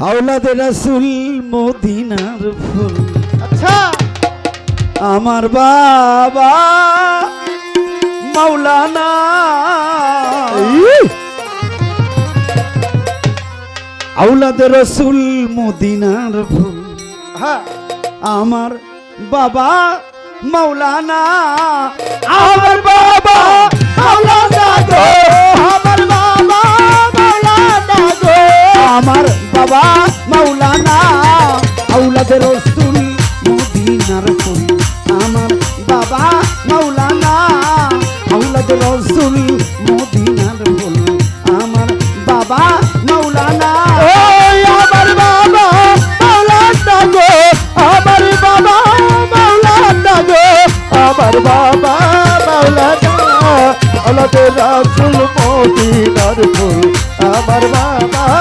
আওলাদে রাসুল মদিনার ফুল। আচ্ছা। আমার বাবা মাওলানা। আওলাদে রসুল মদিনার ফুল। হ্যাঁ। আমার বাবা মাওলানা। আমার বাবা মাওলানা গো। আমার বাবা মাওলানা গো। আমার বাবা, মাওলানা আওলাদে রসুল, মদিনার ফুল আমার বাবা, মাওলানা আওলাদে রসুল, মদিনার ফুল আমার বাবা, মাওলানা। আমার বাবা, মাওলানা গো। আমার বাবা, মাওলানা গো। আমার বাবা, মাওলানা আল্লাহতে রাসূল, মদিনার ফুল আমার বাবা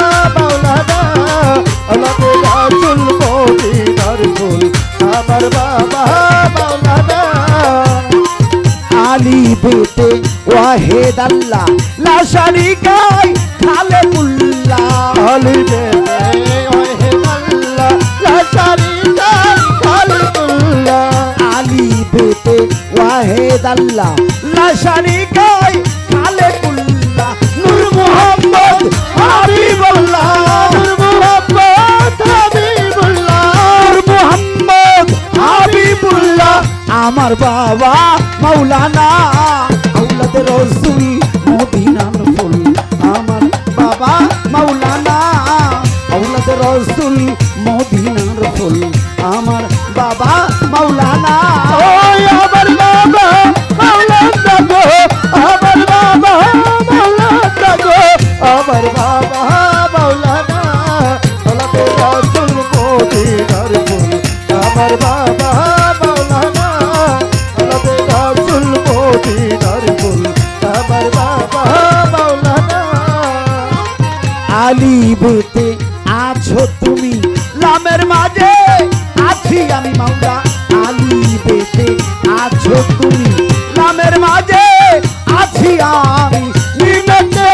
আলী বেতে ওয়াহেদ আল্লাহ লা শারিকাই খালেকুল্লাহ আলী বেতে ওয়াহেদ আল্লাহ লা শারিকাই খালেকুল্লাহ আলী বেতে ওয়াহেদ আল্লাহ লা শারিকাই খালেকুল্লাহ নূর মুহাম্মদ নূর মুহাম্মদ হাবিবুল্লাহ। আমার বাবা আউলাদ রসুল মদিনার ফুল। আমার বাবা মাওলানা আউলাদ রসুল মদিনার আলী বেতে আছো তুমি। লামের মাঝে আছি আমি মাওলা আলী বেতে আছো তুমি। লামের মাঝে আছি আমি। নিমেতে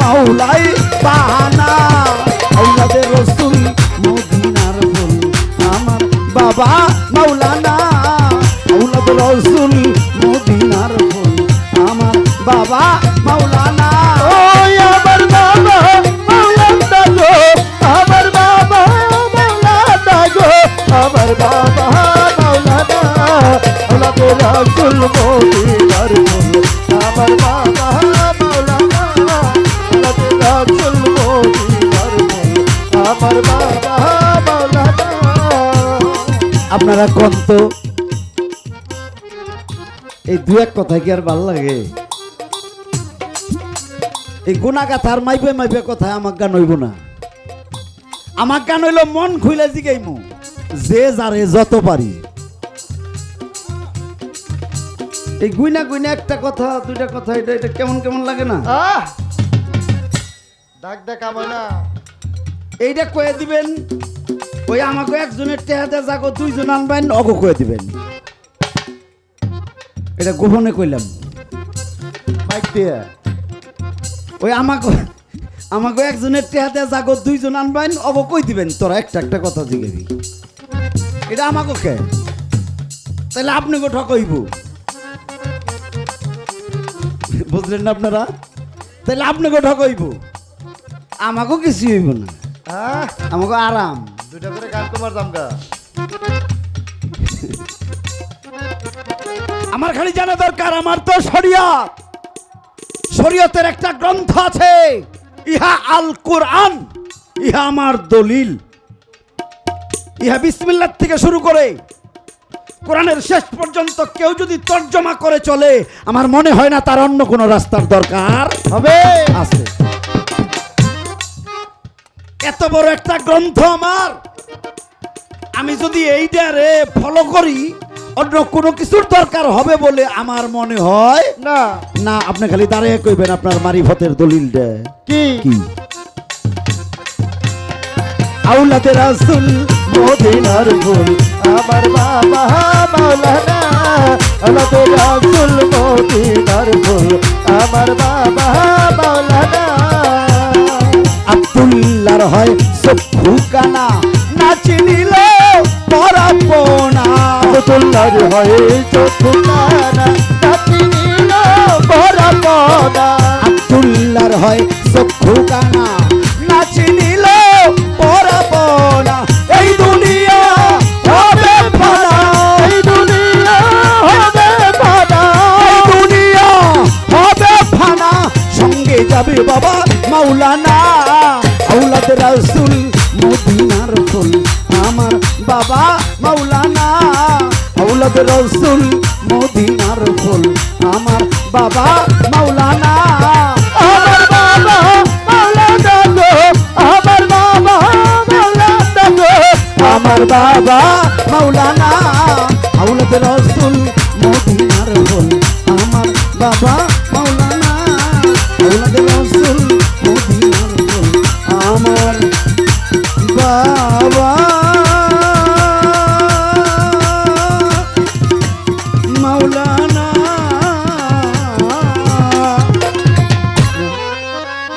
মাওলাই বাহানা রসুল মদিনার ফুল। আমার বাবা মাওলানা। আমার বাবা মাওলানা গো আমার বাবা মাওলানা গো আমার বাবা মাওলানা। আউলাদ রসুল মদিনার ফুল। আমার বাবা মাওলানা আউলাদ রসুল মদিনার ফুল। আমার বাবা মাওলানা। আপনারা কন্ত এই দু এক কথা কি আর ভালো লাগে? এই গুণা গাথার মাইবে মাইবে কথা আমার গান হইব না। আমার গান হইল মন খুইলে জিগাইমু যে যারে যত পারি। এই গুইনা গুইনা একটা কথা দুইটা কথা এটা এটা কেমন কেমন লাগে না? ডাক ডাক আমার না। এইটা কয়ে দিবেন ওই আমাকে একজনের টেহাতে যাগো দুইজন আনবেন অগো কয়ে দিবেন। এটা গোপনে কইলাম। মাইক দিয়ে। ওই আমাকে আমাকে একজনের টেহাতে যাগো দুইজন আনবেন অগো কই দিবেন? তোরা একটা একটা কথা জিগেবি। এটা আমাকে কে? তাহলে আপনি গো ঠকইব। বুঝলেন না আপনারা? তাহলে আপনি গো ঠকইব। আমাকেও কিছু হইব না। আমাকে আরাম। দুইটা করে গান তোমার দামগা আমার খালি জানা দরকার, আমার তো শরিয়ত। শরীয়তের একটা গ্রন্থ আছে, ইহা আল কোরআন ইহা আমার দলিল। ইহা বিসমিল্লাহ থেকে শুরু করে কোরআনের শেষ পর্যন্ত কেউ যদি তর্জমা করে চলে, আমার মনে হয় না তার অন্য কোনো রাস্তার দরকার হবে। আছে। এত বড় একটা গ্রন্থ আমার। আমি যদি এইটারে ফলো করি অন্য কোনো কিছুর দরকার হবে বলে আমার মনে হয় না। না আপনি খালি দাঁড়িয়ে কইবেন আপনার মারিফতের দলিলটা কি? কি? আউলাদের রাসূল মদিনার ফুল আমার বাবা মাওলানা। আল্লাহ রাসুল মদিনার ফুল আমার বাবা মাওলানা। আব্দুল্লাহর হয় চক্ষু কানা। আবদুল্লাহর হয়ে নীল আব্দুল্লাহর হয় চক্ষু কানা না চিনিলে পরাপনা এই দুনিয়া হবে ফানা এই দুনিয়া হবে বাবা এই দুনিয়া হবে ফানা, সঙ্গে যাবে বাবা মাওলানা। আউলাদ রাসুল, মদিনার ফুল আমার বাবা। আউলাদ রাসুল, মদিনার ফুল। আমার বাবা মাওলানা। আমার বাবা মাওলানা গো, আমার বাবা মাওলানা গো। আমার বাবা মাওলানা আউলাদ রাসুল, মদিনার ফুল। আমার বাবা মাওলানা আউলাদ